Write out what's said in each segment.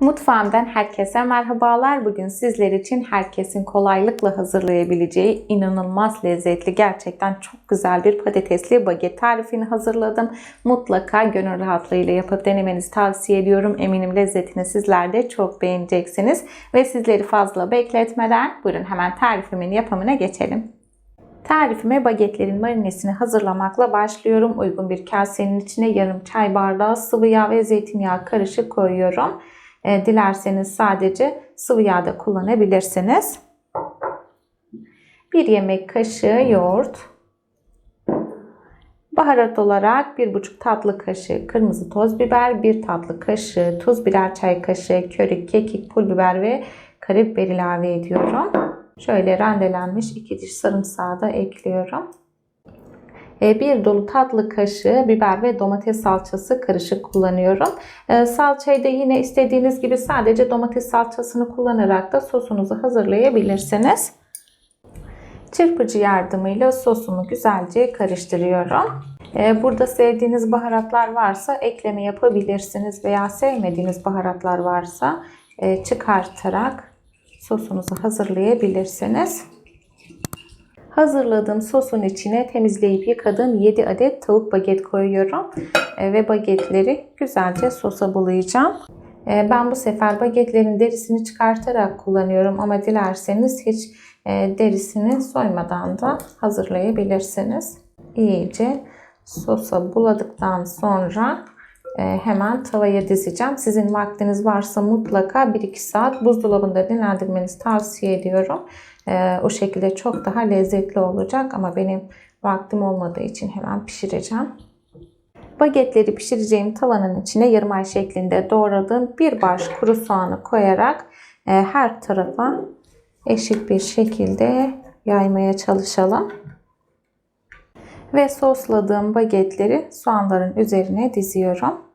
Mutfağımdan herkese merhabalar. Bugün sizler için herkesin kolaylıkla hazırlayabileceği inanılmaz lezzetli, gerçekten çok güzel bir patatesli baget tarifini hazırladım. Mutlaka gönül rahatlığıyla yapıp denemenizi tavsiye ediyorum. Eminim lezzetini sizler de çok beğeneceksiniz. Ve sizleri fazla bekletmeden buyurun hemen tarifimin yapımına geçelim. Tarifime bagetlerin marinesini hazırlamakla başlıyorum. Uygun bir kasenin içine yarım çay bardağı sıvı yağ ve zeytinyağı karışık koyuyorum. E, dilerseniz sadece sıvı yağ da kullanabilirsiniz. Bir yemek kaşığı yoğurt. Baharat olarak 1,5 tatlı kaşığı kırmızı toz biber, 1 tatlı kaşığı tuz, birer çay kaşığı köri, kekik, pul biber ve karabiber ilave ediyorum. Şöyle rendelenmiş 2 diş sarımsağı da ekliyorum. E, bir dolu tatlı kaşığı biber ve domates salçası karışık kullanıyorum. E, salçayı da yine istediğiniz gibi sadece domates salçasını kullanarak da sosunuzu hazırlayabilirsiniz. Çırpıcı yardımıyla sosumu güzelce karıştırıyorum. E, burada sevdiğiniz baharatlar varsa ekleme yapabilirsiniz veya sevmediğiniz baharatlar varsa çıkartarak sosunuzu hazırlayabilirsiniz. Hazırladığım sosun içine temizleyip yıkadığım 7 adet tavuk baget koyuyorum. E, ve bagetleri güzelce sosa bulayacağım. E, ben bu sefer bagetlerin derisini çıkartarak kullanıyorum ama dilerseniz hiç e, derisini soymadan da hazırlayabilirsiniz. İyice sosa buladıktan sonra hemen tavaya dizeceğim. Sizin vaktiniz varsa mutlaka 1-2 saat buzdolabında dinlendirmenizi tavsiye ediyorum. Ee, o şekilde çok daha lezzetli olacak ama benim vaktim olmadığı için hemen pişireceğim. Bagetleri pişireceğim tavanın içine yarım ay şeklinde doğradığım bir baş kuru soğanı koyarak e, her tarafa eşit bir şekilde yaymaya çalışalım. Ve sosladığım bagetleri soğanların üzerine diziyorum.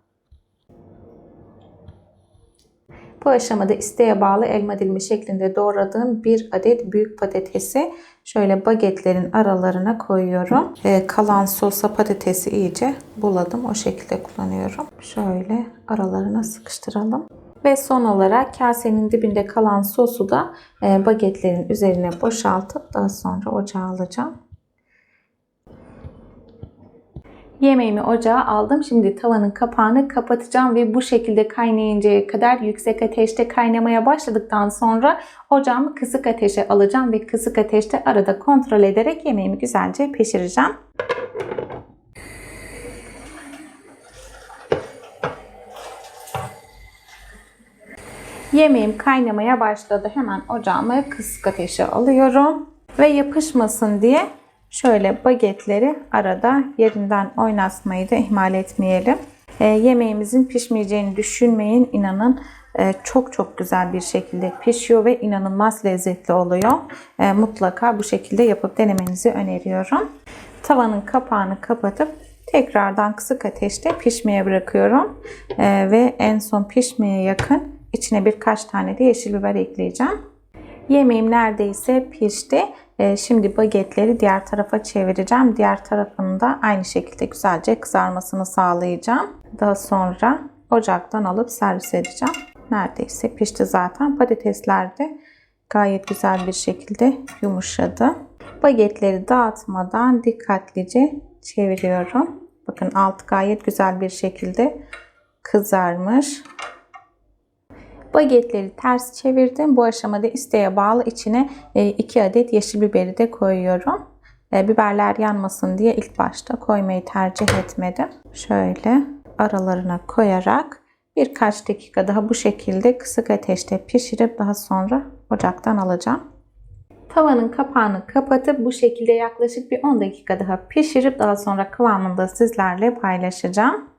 Bu aşamada isteğe bağlı elma dilimi şeklinde doğradığım bir adet büyük patatesi şöyle bagetlerin aralarına koyuyorum. Ee, kalan sosa patatesi iyice buladım. O şekilde kullanıyorum. Şöyle aralarına sıkıştıralım. Ve son olarak kasenin dibinde kalan sosu da e, bagetlerin üzerine boşaltıp daha sonra ocağa alacağım. Yemeğimi ocağa aldım. Şimdi tavanın kapağını kapatacağım ve bu şekilde kaynayıncaya kadar yüksek ateşte kaynamaya başladıktan sonra ocağımı kısık ateşe alacağım ve kısık ateşte arada kontrol ederek yemeğimi güzelce pişireceğim. Yemeğim kaynamaya başladı. Hemen ocağımı kısık ateşe alıyorum. Ve yapışmasın diye Şöyle bagetleri arada yerinden oynatmayı da ihmal etmeyelim. E, yemeğimizin pişmeyeceğini düşünmeyin. İnanın e, çok çok güzel bir şekilde pişiyor ve inanılmaz lezzetli oluyor. E, mutlaka bu şekilde yapıp denemenizi öneriyorum. Tavanın kapağını kapatıp tekrardan kısık ateşte pişmeye bırakıyorum. E, ve en son pişmeye yakın içine birkaç tane de yeşil biber ekleyeceğim. Yemeğim neredeyse pişti. Ee, şimdi bagetleri diğer tarafa çevireceğim. Diğer tarafını da aynı şekilde güzelce kızarmasını sağlayacağım. Daha sonra ocaktan alıp servis edeceğim. Neredeyse pişti zaten. Patatesler de gayet güzel bir şekilde yumuşadı. Bagetleri dağıtmadan dikkatlice çeviriyorum. Bakın alt gayet güzel bir şekilde kızarmış. Bagetleri ters çevirdim. Bu aşamada isteğe bağlı içine 2 e, adet yeşil biberi de koyuyorum. E, biberler yanmasın diye ilk başta koymayı tercih etmedim. Şöyle aralarına koyarak birkaç dakika daha bu şekilde kısık ateşte pişirip daha sonra ocaktan alacağım. Tavanın kapağını kapatıp bu şekilde yaklaşık bir 10 dakika daha pişirip daha sonra kıvamında sizlerle paylaşacağım.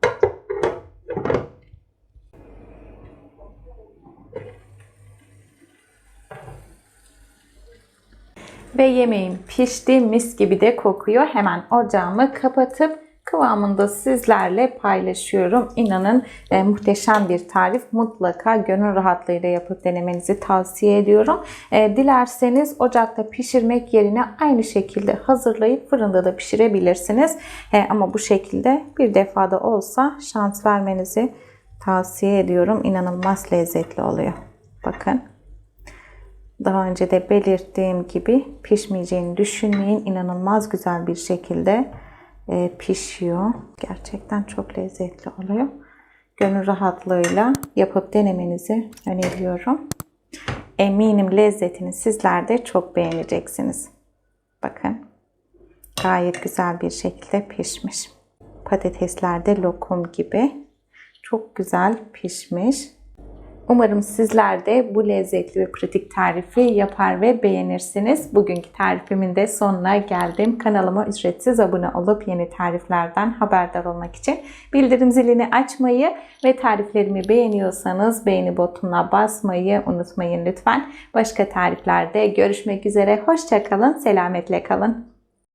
Ve yemeğim pişti. Mis gibi de kokuyor. Hemen ocağımı kapatıp kıvamında sizlerle paylaşıyorum. İnanın e, muhteşem bir tarif. Mutlaka gönül rahatlığıyla yapıp denemenizi tavsiye ediyorum. E, dilerseniz ocakta pişirmek yerine aynı şekilde hazırlayıp fırında da pişirebilirsiniz. E, ama bu şekilde bir defada olsa şans vermenizi Tavsiye ediyorum. İnanılmaz lezzetli oluyor. Bakın. Daha önce de belirttiğim gibi pişmeyeceğini düşünmeyin. İnanılmaz güzel bir şekilde e, pişiyor. Gerçekten çok lezzetli oluyor. Gönül rahatlığıyla yapıp denemenizi öneriyorum. Eminim lezzetini sizler de çok beğeneceksiniz. Bakın. Gayet güzel bir şekilde pişmiş. Patatesler de lokum gibi. Çok güzel pişmiş. Umarım sizler de bu lezzetli ve pratik tarifi yapar ve beğenirsiniz. Bugünkü tarifimin de sonuna geldim. Kanalıma ücretsiz abone olup yeni tariflerden haberdar olmak için bildirim zilini açmayı ve tariflerimi beğeniyorsanız beğeni butonuna basmayı unutmayın lütfen. Başka tariflerde görüşmek üzere. Hoşçakalın, selametle kalın.